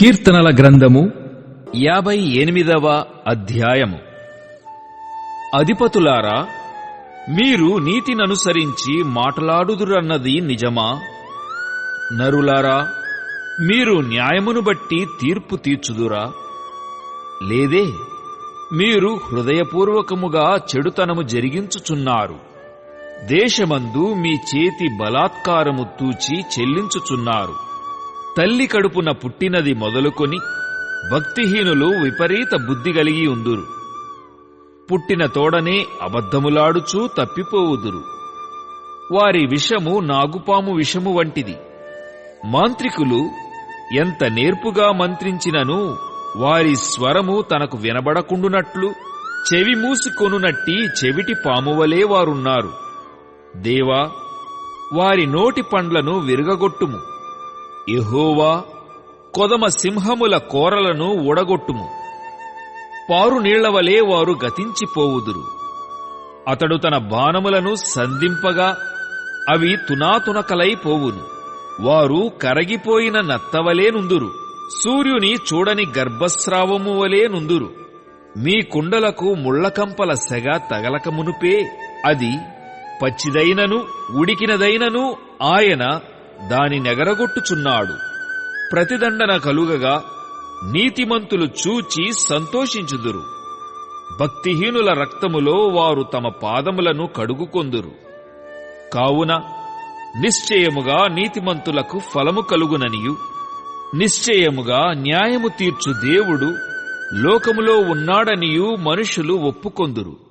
కీర్తనల గ్రంథము యాభై ఎనిమిదవ అధ్యాయము. అధిపతులారా మీరు నీతిననుసరించి మాట్లాడుదురన్నది నిజమా? నరులారా మీరు న్యాయమును బట్టి తీర్పు తీర్చుదురా? లేదే మీరు హృదయపూర్వకముగా చెడుతనము జరిగించుచున్నారు. దేశమందు మీ చేతి బలాత్కారము తూచి చెల్లించుచున్నారు. తల్లి కడుపున పుట్టినది మొదలుకొని భక్తిహీనులు విపరీత బుద్ధి కలిగి ఉందురు. పుట్టిన తోడనే అబద్ధములాడుచూ తప్పిపోవుదురు. వారి విషము నాగుపాము విషము వంటిది. మాంత్రికులు ఎంత నేర్పుగా మంత్రించినను వారి స్వరము తనకు వినబడకుండునట్లు చెవి మూసికొనునట్టి చెవిటి పామువలే వారున్నారు. దేవా వారి నోటి పండ్లను విరగగొట్టుము. ఎహోవా కొదమ సింహముల కోరలను ఊడగొట్టుము పారు నీళ్ళవలే వారు గతించిపోవుదురు. అతడు తన బాణములను సంధింపగా అవి తునాతునకలైపోవును వారు కరగిపోయిన నత్తవలే నుందురు. సూర్యుని చూడని గర్భస్రావము వలే నుందురు. మీ కుండలకు ముళ్ళకంపల సెగ తగలక మునుపే అది పచ్చిదైనను ఉడికినదైనను ఆయన దాని నెగరగొట్టుచున్నాడు. ప్రతిదండన కలుగగా నీతిమంతులు చూచి సంతోషించుదురు. భక్తిహీనుల రక్తములో వారు తమ పాదములను కడుగుకొందురు. కావున నిశ్చయముగా నీతిమంతులకు ఫలము కలుగుననియు. నిశ్చయముగా న్యాయము తీర్చు దేవుడు లోకములో ఉన్నాడనియూ మనుషులు ఒప్పుకొందురు.